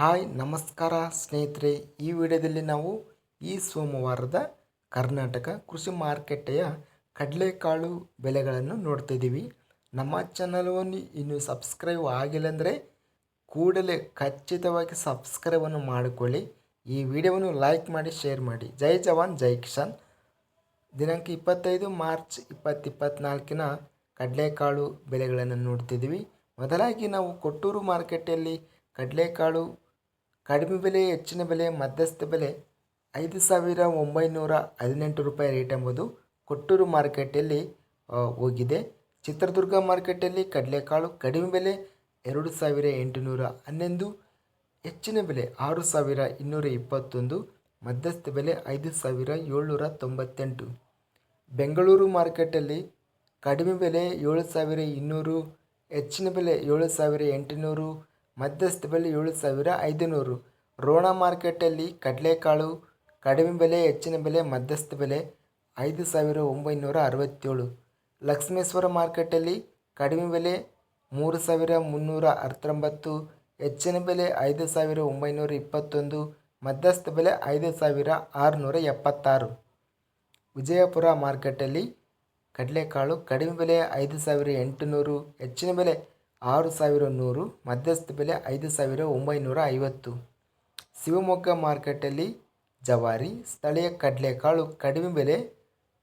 Hi, ನಮಸ್ಕಾರ ಸ್ನೇಹಿತರೆ. ಈ ವಿಡಿಯೋದಲ್ಲಿ ನಾವು ಈ ಸೋಮವಾರದ ಕರ್ನಾಟಕ ಕೃಷಿ ಮಾರುಕಟ್ಟೆಯ ಕಡಲೆಕಾಳು ಬೆಲೆಗಳನ್ನು ನೋಡ್ತಿದ್ದೀವಿ ನಮ್ಮ ಚಾನಲನ್ನು ಇನ್ನೂ ಸಬ್ಸ್ಕ್ರೈಬ್ ಆಗಿಲ್ಲ ಅಂದರೆ ಕೂಡಲೇ ಖಚಿತವಾಗಿ ಸಬ್ಸ್ಕ್ರೈಬನ್ನು ಮಾಡಿಕೊಳ್ಳಿ. ಈ ವಿಡಿಯೋವನ್ನು ಲೈಕ್ ಮಾಡಿ ಶೇರ್ ಮಾಡಿ. ಜೈ ಜವಾನ್, ಜೈ ಕಿಸಾನ್. ದಿನಾಂಕ ಇಪ್ಪತ್ತೈದು ಮಾರ್ಚ್ ಇಪ್ಪತ್ತು ಇಪ್ಪತ್ತ್ನಾಲ್ಕಿನ ಕಡಲೆಕಾಳು ಬೆಲೆಗಳನ್ನು ನೋಡ್ತಿದ್ದೀವಿ ಮೊದಲಾಗಿ ನಾವು ಕೊಟ್ಟೂರು ಮಾರುಕಟ್ಟೆಯಲ್ಲಿ ಕಡಲೆಕಾಳು ಕಡಿಮೆ ಬೆಲೆ ಹೆಚ್ಚಿನ ಬೆಲೆ ಮಧ್ಯಸ್ಥ ಬೆಲೆ ಐದು ಸಾವಿರ ಒಂಬೈನೂರ ಹದಿನೆಂಟು ರೂಪಾಯಿ ರೇಟ್ ಎಂಬುದು ಕೊಟ್ಟೂರು ಮಾರುಕಟ್ಟೆಯಲ್ಲಿ ಆ, ಹೋಗಿದೆ. ಚಿತ್ರದುರ್ಗ ಮಾರುಕಟ್ಟೆಯಲ್ಲಿ ಕಡಲೆಕಾಳು ಕಡಿಮೆ ಬೆಲೆ ಎರಡು ಸಾವಿರ ಎಂಟುನೂರ ಹನ್ನೊಂದು ಹೆಚ್ಚಿನ ಬೆಲೆ ಆರು ಸಾವಿರ ಇನ್ನೂರ ಇಪ್ಪತ್ತೊಂದು ಮಧ್ಯಸ್ಥ ಬೆಲೆ ಐದು ಸಾವಿರ ಏಳ್ನೂರ ತೊಂಬತ್ತೆಂಟು. ಬೆಂಗಳೂರು ಮಾರುಕಟ್ಟೆಯಲ್ಲಿ ಕಡಿಮೆ ಬೆಲೆ ಏಳು ಸಾವಿರ ಇನ್ನೂರು ಹೆಚ್ಚಿನ ಬೆಲೆ ಏಳು ಸಾವಿರ ಎಂಟುನೂರು ಮಧ್ಯಸ್ಥ ಬೆಲೆ ಏಳು ಸಾವಿರ ಐದುನೂರು. ರೋಣ ಮಾರ್ಕೆಟಲ್ಲಿ ಕಡಲೆಕಾಳು ಕಡಿಮೆ ಬೆಲೆ, ಹೆಚ್ಚಿನ ಬೆಲೆ, ಮಧ್ಯಸ್ಥ ಬೆಲೆ ಐದು ಸಾವಿರ ಒಂಬೈನೂರ ಅರವತ್ತೇಳು. ಲಕ್ಷ್ಮೇಶ್ವರ ಮಾರ್ಕೆಟಲ್ಲಿ ಕಡಿಮೆ ಬೆಲೆ ಮೂರು ಸಾವಿರ ಮುನ್ನೂರ ಹತ್ತೊಂಬತ್ತು ಹೆಚ್ಚಿನ ಬೆಲೆ ಐದು ಸಾವಿರ ಒಂಬೈನೂರ ಇಪ್ಪತ್ತೊಂದು, ಮಧ್ಯಸ್ಥ ಬೆಲೆ ಐದು ಸಾವಿರ ಆರುನೂರ ಎಪ್ಪತ್ತಾರು. ವಿಜಯಪುರ ಮಾರ್ಕೆಟಲ್ಲಿ ಕಡಲೆಕಾಳು ಕಡಿಮೆ ಬೆಲೆ ಐದು ಸಾವಿರ ಎಂಟುನೂರು, ಹೆಚ್ಚಿನ ಬೆಲೆ ಆರು ಸಾವಿರ ನೂರು, ಮಧ್ಯಸ್ಥ ಬೆಲೆ ಐದು ಸಾವಿರ ಒಂಬೈನೂರ ಐವತ್ತು. ಶಿವಮೊಗ್ಗ ಮಾರ್ಕೆಟಲ್ಲಿ ಜವಾರಿ, ಸ್ಥಳೀಯ ಕಡಲೆಕಾಳು ಕಡಿಮೆ ಬೆಲೆ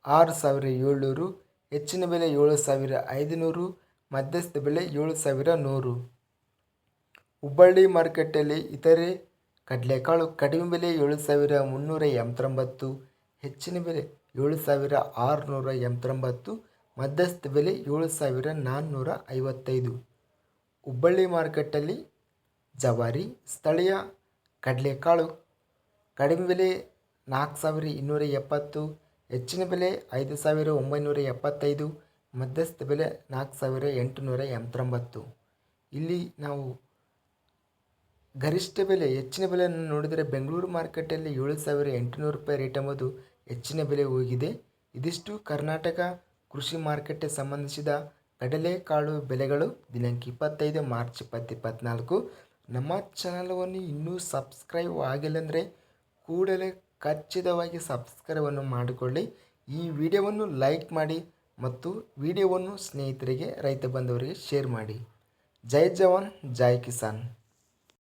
ಆರು ಸಾವಿರ ಏಳ್ನೂರು, ಹೆಚ್ಚಿನ ಬೆಲೆ ಏಳು ಸಾವಿರ ಐದುನೂರು, ಮಧ್ಯಸ್ಥ ಬೆಲೆ ಏಳು ಸಾವಿರ ನೂರು. ಹುಬ್ಬಳ್ಳಿ ಮಾರ್ಕೆಟಲ್ಲಿ ಇತರೆ ಕಡಲೆಕಾಳು ಕಡಿಮೆ ಬೆಲೆ ಏಳು ಸಾವಿರ ಮುನ್ನೂರ ಎಂಬತ್ತೊಂಬತ್ತು, ಹೆಚ್ಚಿನ ಬೆಲೆ ಏಳು ಸಾವಿರ ಆರುನೂರ ಎಂಬತ್ತೊಂಬತ್ತು, ಮಧ್ಯಸ್ಥ ಬೆಲೆ ಏಳು ಸಾವಿರ ನಾನ್ನೂರ ಐವತ್ತೈದು. ಹುಬ್ಬಳ್ಳಿ ಮಾರುಕಟ್ಟೆಯಲ್ಲಿ ಜವಾರಿ, ಸ್ಥಳೀಯ ಕಡಲೆಕಾಳು. ಕಡಿಮೆ ಬೆಲೆ ನಾಲ್ಕು ಸಾವಿರ ಇನ್ನೂರ ಎಪ್ಪತ್ತು, ಹೆಚ್ಚಿನ ಬೆಲೆ ಐದು ಸಾವಿರ ಒಂಬೈನೂರ ಎಪ್ಪತ್ತೈದು, ಮಧ್ಯಸ್ಥ ಬೆಲೆ ನಾಲ್ಕು ಸಾವಿರ ಎಂಟುನೂರ ಎಂಬತ್ತೊಂಬತ್ತು. ಇಲ್ಲಿ ನಾವು ಗರಿಷ್ಠ ಬೆಲೆ, ಹೆಚ್ಚಿನ ಬೆಲೆಯನ್ನು ನೋಡಿದರೆ ಬೆಂಗಳೂರು ಮಾರುಕಟ್ಟೆಯಲ್ಲಿ ಏಳು ಸಾವಿರ ಎಂಟುನೂರು ರೂಪಾಯಿ ರೇಟ್ ಎಂಬುದು ಹೆಚ್ಚಿನ ಬೆಲೆ ಹೋಗಿದೆ. ಇದಿಷ್ಟು ಕರ್ನಾಟಕ ಕೃಷಿ ಮಾರುಕಟ್ಟೆ ಸಂಬಂಧಿಸಿದ ಕಡಲೆಕಾಳು ಬೆಲೆಗಳು ದಿನಾಂಕ ಇಪ್ಪತ್ತೈದು ಮಾರ್ಚ್ ಇಪ್ಪತ್ತು ಇಪ್ಪತ್ತ್ನಾಲ್ಕು ನಮ್ಮ ಚಾನಲವನ್ನು ಇನ್ನೂ ಸಬ್ಸ್ಕ್ರೈಬ್ ಆಗಿಲ್ಲ ಅಂದರೆ ಕೂಡಲೇ ಖಚಿತವಾಗಿ ಸಬ್ಸ್ಕ್ರೈಬನ್ನು ಮಾಡಿಕೊಳ್ಳಿ. ಈ ವಿಡಿಯೋವನ್ನು ಲೈಕ್ ಮಾಡಿ ಮತ್ತು ವಿಡಿಯೋವನ್ನು ಸ್ನೇಹಿತರಿಗೆ, ರೈತ ಬಂಧುವರಿಗೆ ಶೇರ್ ಮಾಡಿ. ಜೈ ಜವಾನ್, ಜೈ ಕಿಸಾನ್.